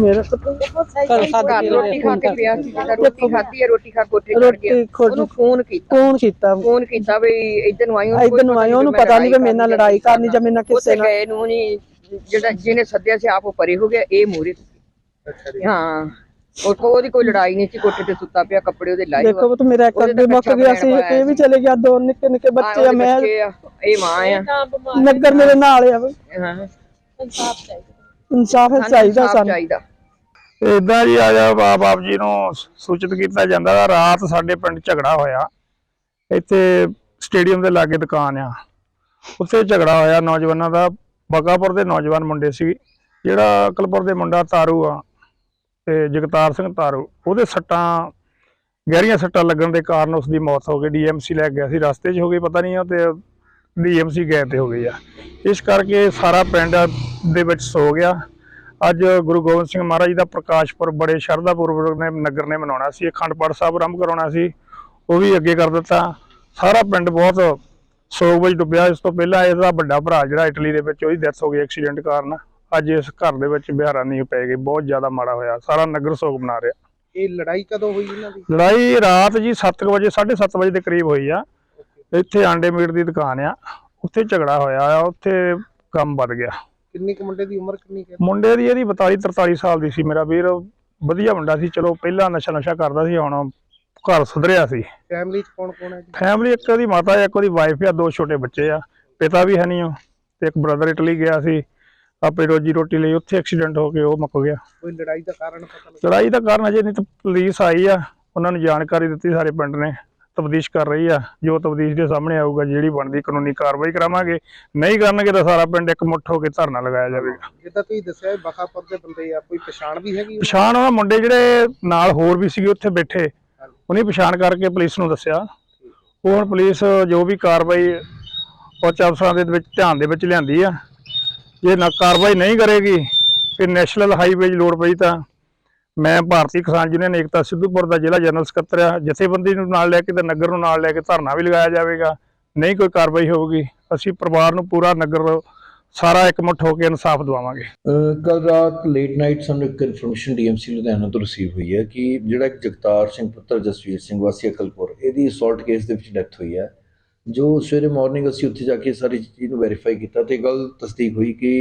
ਮੇਰਾ ਘਰ ਘਰ ਰੋਟੀ ਖਾ ਕੇ ਪਿਆ ਸੀ ਜਿਹੜਾ ਰੋਟੀ ਖਾਧੀ ਹੈ ਰੋਟੀ ਖਾ ਕੋਠੇ ਚੜ ਗਿਆ ਰੋਟੀ ਖੁਦ ਉਹਨੂੰ ਫੋਨ ਕੀਤਾ। ਫੋਨ ਕੀਤਾ। ਫੋਨ ਕੀਤਾ ਵੀ ਇਧਰ ਨੂੰ ਆਈ ਇਧਰ ਨੂੰ ਆਈ ਉਹਨੂੰ ਪਤਾ ਨਹੀਂ ਵੀ ਮੇਰੇ ਨਾਲ ਲੜਾਈ ਕਰਨੀ ਜਾਂ ਮੇਰੇ ਨਾਲ ਕਿਸੇ ਨਾਲ। ਗਏ ਨੂੰ ਨਹੀਂ ਜਿਹੜਾ ਜਿਹਨੇ ਸੱਦਿਆ ਸੀ ਆਪ ਉਹ ਪਰੇ ਹੋ ਗਿਆ ਇਹ ਮੂਰੇ ਅੱਛਾ ਜੀ। ਹਾਂ। ਉਹ ਉਹਦੀ ਕੋਈ ਲੜਾਈ ਨਹੀਂ ਸੀ ਕੋਠੇ ਤੇ ਸੁੱਤਾ ਪਿਆ ਕੱਪੜੇ ਉਹਦੇ ਲਾਏ ਦੇਖੋ ਉਹ ਮੇਰਾ ਇੱਕ ਉਹਦੇ ਅੱਗੇ ਤਾਂ ਮੁੱਕ ਕੱਚਾ ਗਿਆ ਸੀ ਬਣਾਇਆ ਇਹ ਵੀ ਚਲੇ ਗਿਆ ਦੋ ਨਿੱਕੇ ਨਿੱਕੇ ਬੱਚੇ ਆ ਮੈਂ ਇਹ ਮਾਂ ਆ। ਨਗਰ ਮੇਰੇ ਨਾਲ ਆ। ਵੀ। ਹਾਂ। ਇਨਸਾਫ ਚਾਹੀਦਾ। ਸਾਨੂੰ। ਚਾਹੀਦਾ। ਇਦਾਂ ਜੀ ਆ ਜਾ ਬਾਪ ਆਪ ਜੀ ਨੂੰ ਸੂਚਿਤ ਕੀਤਾ ਜਾਂਦਾ ਵਾ, ਰਾਤ ਸਾਡੇ ਪਿੰਡ ਝਗੜਾ ਹੋਇਆ। ਇੱਥੇ ਸਟੇਡੀਅਮ ਦੇ ਲਾਗੇ ਦੁਕਾਨ ਆ। ਉੱਥੇ ਝਗੜਾ ਹੋਇਆ, ਨੌਜਵਾਨਾਂ ਦਾ ਬਕਾਪੁਰ ਦੇ ਨੌਜਵਾਨ ਮੁੰਡੇ ਸੀ। ਜਿਹੜਾ ਅਕਲਪੁਰ ਦੇ ਮੁੰਡਾ ਤਾਰੂ ਆ ਤੇ ਜਗਤਾਰ ਸਿੰਘ ਤਾਰੂ, ਉਹਦੇ ਸੱਟਾਂ, ਗਹਿਰੀਆਂ ਸੱਟਾਂ ਲੱਗਣ ਦੇ ਕਾਰਨ ਉਸ ਦੀ ਮੌਤ ਹੋ ਗਈ। ਡੀਐਮਸੀ ਲੈ ਗਿਆ ਸੀ। ਰਸਤੇ 'ਚ ਹੋ ਗਈ, ਪਤਾ ਨਹੀਂ ਉਹ ਤੇ ਡੀਐਮਸੀ ਗਏ ਤੇ ਹੋ ਗਈ ਆ। ਇਸ ਕਰਕੇ ਸਾਰਾ ਪਿੰਡ ਦੇ ਵਿੱਚ ਸੋ ਗਿਆ। ਅੱਜ ਗੁਰੂ ਗੋਬਿੰਦ ਸਿੰਘ ਮਹਾਰਾਜ ਦਾ ਪ੍ਰਕਾਸ਼ ਪੁਰਬ ਬੜੇ ਸ਼ਰਧਾ ਪੂਰਵਕ ਨੇ ਨਗਰ ਨੇ ਮਨਾਉਣਾ ਸੀ ਅਖੰਡ ਪਾਠ ਸਾਹਿਬ ਆਰੰਭ ਕਰਾਉਣਾ ਸੀ ਉਹ ਵੀ ਅੱਗੇ ਕਰ ਦਿੱਤਾ। ਸਾਰਾ ਪਿੰਡ ਬਹੁਤ ਸੋਗ ਵਿੱਚ ਡੁੱਬਿਆ ਇਸ ਤੋਂ ਪਹਿਲਾਂ ਇਹਦਾ ਵੱਡਾ ਭਰਾ ਜਿਹੜਾ ਇਟਲੀ ਦੇ ਵਿੱਚ ਉਹਦੀ ਡੈਥ ਹੋ ਗਈ ਐਕਸੀਡੈਂਟ ਕਾਰਨ। ਅੱਜ ਇਸ ਘਰ ਦੇ ਵਿੱਚ ਬਿਹਾਰਾਂ ਨਹੀਂ ਪੈ ਗਈ ਬਹੁਤ ਜ਼ਿਆਦਾ ਮਾੜਾ ਹੋਇਆ ਸਾਰਾ ਨਗਰ ਸੋਗ ਮਨਾ ਰਿਹਾ। ਇਹ ਲੜਾਈ ਕਦੋਂ ਹੋਈ ਇਹਨਾਂ ਦੀ? ਲੜਾਈ ਰਾਤ ਜੀ 7 ਵਜੇ 7:30 ਵਜੇ ਦੇ ਕਰੀਬ ਹੋਈ ਆ। ਇੱਥੇ ਆਂਡੇ ਮੀਟ ਦੀ ਦੁਕਾਨ ਆ ਉੱਥੇ ਝਗੜਾ ਹੋਇਆ ਆ ਉੱਥੇ ਕੰਮ ਵੱਧ ਗਿਆ। ਕਿੰਨੀ ਕੁ ਮੁੰਡੇ ਦੀ ਉਮਰ ਕਿੰਨੀ ਕੁ ਹੈ? ਮੁੰਡੇ ਦੀ ਇਹਦੀ 42 43 ਸਾਲ ਦੀ ਸੀ ਮੇਰਾ ਵੀਰ। ਵਧੀਆ ਮੁੰਡਾ ਸੀ ਚਲੋ ਪਹਿਲਾਂ ਨਸ਼ਾ ਨਸ਼ਾ ਕਰਦਾ ਸੀ ਹੁਣ ਘਰ ਸੁਧਰਿਆ ਸੀ। ਫੈਮਿਲੀ ਚ ਕੌਣ ਕੌਣ ਹੈ ਜੀ? ਫੈਮਿਲੀ ਇੱਕ ਉਹਦੀ ਮਾਤਾ ਹੈ ਇੱਕ ਉਹਦੀ ਵਾਈਫ ਆ ਦੋ ਛੋਟੇ ਬੱਚੇ ਆ। ਪਿਤਾ ਵੀ ਹੈ ਨਹੀਂ ਉਹ ਤੇ ਇੱਕ ਬ੍ਰਦਰ ਇਟਲੀ ਗਿਆ ਸੀ। ਆਪੇ ਰੋਜੀ ਰੋਟੀ ਲਈ ਉੱਥੇ ਐਕਸੀਡੈਂਟ ਹੋ ਕੇ ਉਹ ਮੁੱਕ ਗਿਆ। ਕੋਈ ਲੜਾਈ ਦਾ ਕਾਰਨ ਪਤਾ ਲੱਗਾ ਲੜਾਈ ਦਾ ਕਾਰਨ ਅਜੇ ਨਹੀਂ ਤਾਂ ਪੁਲਿਸ ਆਈ ਆ ਉਹਨਾਂ ਨੂੰ ਜਾਣਕਾਰੀ ਦਿੱਤੀ ਸਾਰੇ ਪਿੰਡ ਨੇ। ਤਬਦੀਸ਼ ਕਰ ਰਹੀ ਆ ਜੋ ਤਬਦੀਸ਼ ਦੇ ਸਾਹਮਣੇ ਆਊਗਾ ਜਿਹੜੀ ਬਣਦੀ ਕਾਨੂੰਨੀ ਕਾਰਵਾਈ ਕਰਾਵਾਂਗੇ। ਨਹੀਂ ਕਰਨਗੇ ਤਾਂ ਸਾਰਾ ਪਿੰਡ ਇੱਕ ਮੁੱਠ ਹੋ ਕੇ ਧਰਨਾ ਲਗਾਇਆ ਜਾਵੇਗਾ। ਜਿੱਦਾਂ ਤੁਸੀਂ ਦੱਸਿਆ ਬਖਾਪੁਰ ਦੇ ਬੰਦੇ ਆ ਕੋਈ ਪਛਾਣ ਵੀ ਹੈਗੀ ਪਛਾਣ ਉਹਨਾਂ ਮੁੰਡੇ ਜਿਹੜੇ ਨਾਲ ਹੋਰ ਵੀ ਸੀਗੇ ਉੱਥੇ ਬੈਠੇ ਉਹਨੇ ਪਛਾਣ ਕਰਕੇ ਪੁਲਿਸ ਨੂੰ ਦੱਸਿਆ। ਉਹ ਹੁਣ ਪੁਲਿਸ ਜੋ ਵੀ ਕਾਰਵਾਈ ਉੱਚ ਅਫਸਰਾਂ ਦੇ ਵਿੱਚ ਧਿਆਨ ਦੇ ਵਿੱਚ ਲਿਆਂਦੀ ਆ। ਜੇ ਨਾ ਕਾਰਵਾਈ ਨਹੀਂ ਕਰੇਗੀ ਫਿਰ ਨੈਸ਼ਨਲ ਹਾਈਵੇ ਲੋੜ ਪਈ ਤਾਂ ਮੈਂ ਭਾਰਤੀ ਕਿਸਾਨ ਯੂਨੀਅਨ ਏਕਤਾ ਸਿੱਧੂਪੁਰ ਦਾ ਜ਼ਿਲ੍ਹਾ ਜਨਰਲ ਸਕੱਤਰ ਆ ਜਥੇਬੰਦੀ ਨੂੰ ਨਾਲ ਲੈ ਕੇ ਤੇ ਨਗਰ ਨੂੰ ਨਾਲ ਲੈ ਕੇ ਧਰਨਾ ਵੀ ਲਗਾਇਆ ਜਾਵੇਗਾ। ਨਹੀਂ ਕੋਈ ਕਾਰਵਾਈ ਹੋਊਗੀ। ਅਸੀਂ ਪਰਿਵਾਰ ਨੂੰ ਪੂਰਾ ਨਗਰ ਸਾਰਾ ਇਕਮੁੱਠ ਹੋ ਕੇ ਇਨਸਾਫ ਦਿਵਾਵਾਂਗੇ। ਕੱਲ ਰਾਤ ਲੇਟ ਨਾਈਟ ਸਾਨੂੰ ਇੱਕ ਇਨਫੋਰਮੇਸ਼ਨ ਡੀਐਮਸੀ ਲੁਧਿਆਣਾ ਤੋਂ ਰਿਸੀਵ ਹੋਈ ਹੈ ਕਿ ਜਿਹੜਾ ਇੱਕ ਜਗਤਾਰ ਸਿੰਘ ਪੁੱਤਰ ਜਸਵੀਰ ਸਿੰਘ ਵਾਸੀ ਅਕਲਪੁਰ, ਇਹਦੀ ਅਸੌਲਟ ਕੇਸ ਦੇ ਵਿੱਚ ਡੈਥ ਹੋਈ ਹੈ। ਜੋ ਸਵੇਰੇ ਮਾਰਨਿੰਗ ਅਸੀਂ ਉੱਥੇ ਜਾ ਕੇ ਸਾਰੀ ਚੀਜ਼ ਨੂੰ ਵੈਰੀਫਾਈ ਕੀਤਾ ਤੇ ਗੱਲ ਤਸਦੀਕ ਹੋਈ ਕਿ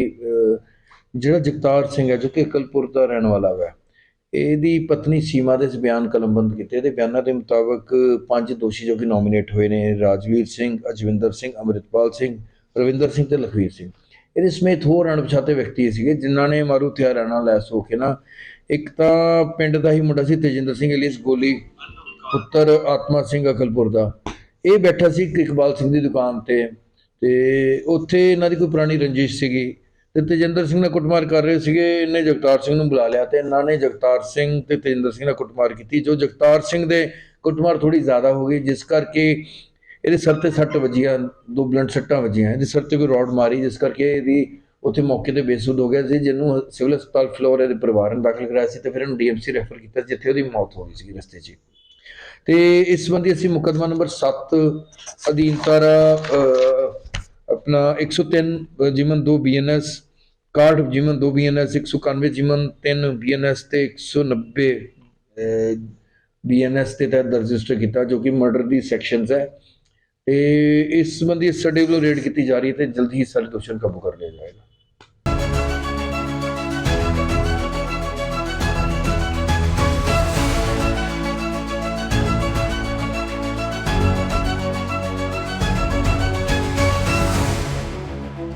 ਜਿਹੜਾ ਜਗਤਾਰ ਸਿੰਘ ਹੈ ਜੋ ਕਿ ਅਕਲਪੁਰ ਦਾ ਰਹਿਣ ਵਾਲਾ ਹੈ ਇਹਦੀ ਪਤਨੀ ਸੀਮਾ ਦੇ ਬਿਆਨ ਕਲਮਬੰਦ ਕੀਤੇ। ਇਹਦੇ ਬਿਆਨਾਂ ਦੇ ਮੁਤਾਬਕ ਪੰਜ ਦੋਸ਼ੀ ਜੋ ਕਿ ਨੋਮੀਨੇਟ ਹੋਏ ਨੇ, ਰਾਜਵੀਰ ਸਿੰਘ, ਅਜਵਿੰਦਰ ਸਿੰਘ, ਅਮਰਿਤਪਾਲ ਸਿੰਘ, ਰਵਿੰਦਰ ਸਿੰਘ ਤੇ ਲਖਵੀਰ ਸਿੰਘ। ਇਹਦੇ ਸਮੇਤ ਹੋਰ ਅਣਪਛਾਤੇ ਵਿਅਕਤੀ ਸੀਗੇ, ਜਿਨ੍ਹਾਂ ਨੇ ਮਾਰੂ ਹਥਿਆਰਾਂ ਨਾਲ ਲੈਸ ਹੋ ਕੇ ਨਾ, ਇੱਕ ਤਾਂ ਪਿੰਡ ਦਾ ਹੀ ਮੁੰਡਾ ਸੀ ਤੇਜਿੰਦਰ ਸਿੰਘ ਅਲੀਸ, ਗੋਲੀ ਪੁੱਤਰ ਆਤਮਾ ਸਿੰਘ ਅਕਲਪੁਰ ਦਾ। ਇਹ ਬੈਠਾ ਸੀ ਇਕਬਾਲ ਸਿੰਘ ਦੀ ਦੁਕਾਨ ਤੇ ਤੇ ਉੱਥੇ ਇਹਨਾਂ ਦੀ ਕੋਈ ਪੁਰਾਣੀ ਰੰਜਿਸ਼ ਸੀਗੀ। ਤੇ ਤੇਜਿੰਦਰ ਸਿੰਘ ਨਾਲ ਕੁੱਟਮਾਰ ਕਰ ਰਹੇ ਸੀਗੇ ਇਹਨੇ ਜਗਤਾਰ ਸਿੰਘ ਨੂੰ ਬੁਲਾ ਲਿਆ ਤੇ ਇਹਨਾਂ ਨੇ ਜਗਤਾਰ ਸਿੰਘ ਤੇ ਤੇਜਿੰਦਰ ਸਿੰਘ ਨਾਲ ਕੁੱਟਮਾਰ ਕੀਤੀ ਜੋ ਜਗਤਾਰ ਸਿੰਘ ਦੇ ਕੁੱਟਮਾਰ ਥੋੜੀ ਜ਼ਿਆਦਾ ਹੋ ਗਈ ਜਿਸ ਕਰਕੇ ਇਹਦੇ ਸਿਰ ਤੇ ਸੱਟ ਵੱਜੀਆਂ ਦੋ ਬਲੰਟ ਸੱਟਾਂ ਵੱਜੀਆਂ ਇਹਦੇ ਸਿਰ ਤੇ ਕੋਈ ਰੋਡ ਮਾਰੀ ਜਿਸ ਕਰਕੇ ਇਹਦੀ ਉੱਥੇ ਮੌਕੇ ਤੇ ਬੇਸੁੱਧ ਹੋ ਗਿਆ ਸੀ ਜਿਹਨੂੰ ਸਿਵਲ ਹਸਪਤਾਲ ਫਲੋਰ ਦੇ ਪਰਿਵਾਰ ਨੇ ਦਾਖਲ ਕਰਾਇਆ ਸੀ ਤੇ ਫਿਰ ਇਹਨੂੰ ਡੀਐਮਸੀ ਰੈਫਰ ਕੀਤਾ ਜਿੱਥੇ ਉਹਦੀ ਮੌਤ ਹੋ ਗਈ ਸੀ ਰਸਤੇ 'ਚ ਹੀ। ਤੇ ਇਸ ਸੰਬੰਧੀ ਅਸੀਂ ਮੁਕੱਦਮਾ ਨੰਬਰ 7 ਅਧੀਨ ਧਾਰਾ ਅਹ, ਆਪਣਾ 103 ਜਿਮਨ 2 ਬੀਐਨਐਸ 61 ਜਿਮਨ 2 ਬੀਐਨਐਸ 191 ਜਿਮਨ 3 ਬੀਐਨਐਸ ਤੇ 190 ਬੀਐਨਐਸ ਤੇ ਤਹਿਤ ਰਜਿਸਟਰ ਕੀਤਾ ਜੋ ਕਿ ਮਰਡਰ ਦੀ ਸੈਕਸ਼ਨਸ ਹੈ। ਤੇ ਇਸ ਸੰਬੰਧੀ ਸਟੱਡੀ ਵੱਲੋਂ ਰੇਡ ਕੀਤੀ ਜਾ ਰਹੀ ਹੈ ਤੇ ਜਲਦੀ ਹੀ ਸਾਰੇ ਦੋਸ਼ੀਆਂ ਨੂੰ ਕਾਬੂ ਕਰ ਲਿਆ ਜਾਏਗਾ।